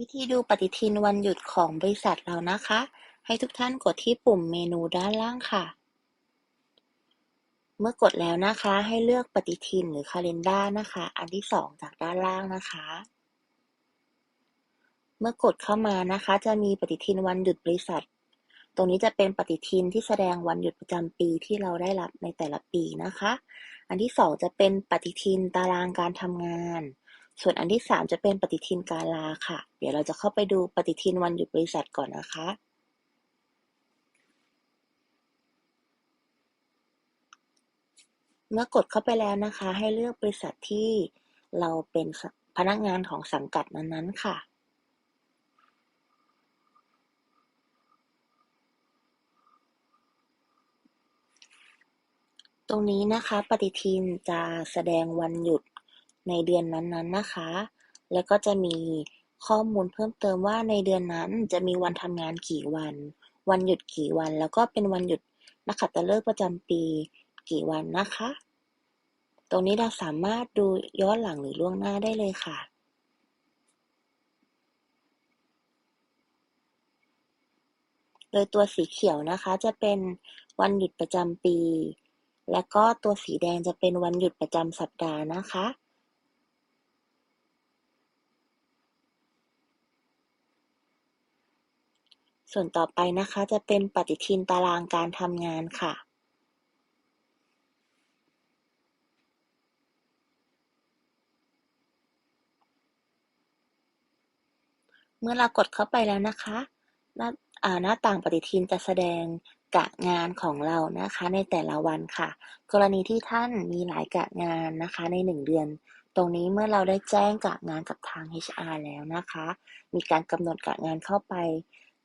วิธีดูปฏิทินวันหยุดของบริษัทเรานะคะ ให้ทุกท่านกดที่ปุ่มเมนูด้านล่างค่ะ เมื่อกดแล้วนะคะ ให้เลือกปฏิทินหรือ calendar นะคะ อันที่สองจากด้านล่างนะคะ เมื่อกดเข้ามานะคะ จะมีปฏิทินวันหยุดบริษัท ตรงนี้จะเป็นปฏิทินที่แสดงวันหยุดประจำปีที่เราได้รับในแต่ละปีนะคะ อันที่สองจะเป็นปฏิทินตารางการทำงาน ส่วนอันที่สามจะเป็นปฏิทินการลาค่ะ เดี๋ยวเราจะเข้าไปดูปฏิทินวันหยุดบริษัทก่อนนะคะ เมื่อกดเข้าไปแล้วนะคะ ให้เลือกบริษัทที่เราเป็นพนักงานของสังกัดนั้นๆค่ะตรงนี้นะคะปฏิทินจะแสดงวันหยุด ในเดือนนั้นๆ นะคะ แล้วก็จะมีข้อมูลเพิ่มเติมว่าในเดือนนั้นจะมีวันทำงานกี่วัน วันหยุดกี่วัน แล้วก็เป็นวันหยุดนักขัตฤกษ์ประจำปีกี่วันนะคะ ตรงนี้เราสามารถดูย้อนหลังหรือล่วงหน้าได้เลยค่ะ โดยตัวสีเขียวนะคะจะเป็นวันหยุดประจำปี และก็ตัวสีแดงจะเป็นวันหยุดประจำสัปดาห์นะคะ ส่วนต่อไปนะคะจะเป็นปฏิทินตารางการทำงานค่ะเมื่อเรากดเข้าไปแล้วนะคะหน้าอ่าหน้าต่างปฏิทินจะแสดงกะงานของเรานะคะในแต่ละวันค่ะ กรณีที่ท่านมีหลายกะงานนะคะในหนึ่งเดือน ตรงนี้เมื่อเราได้แจ้งกะงานกับทาง HR แล้วนะคะ มีการกำหนดกะงานเข้าไป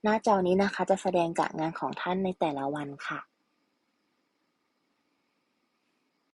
หน้าจอนี้นะคะ จะแสดงกะงานของท่านในแต่ละวันค่ะ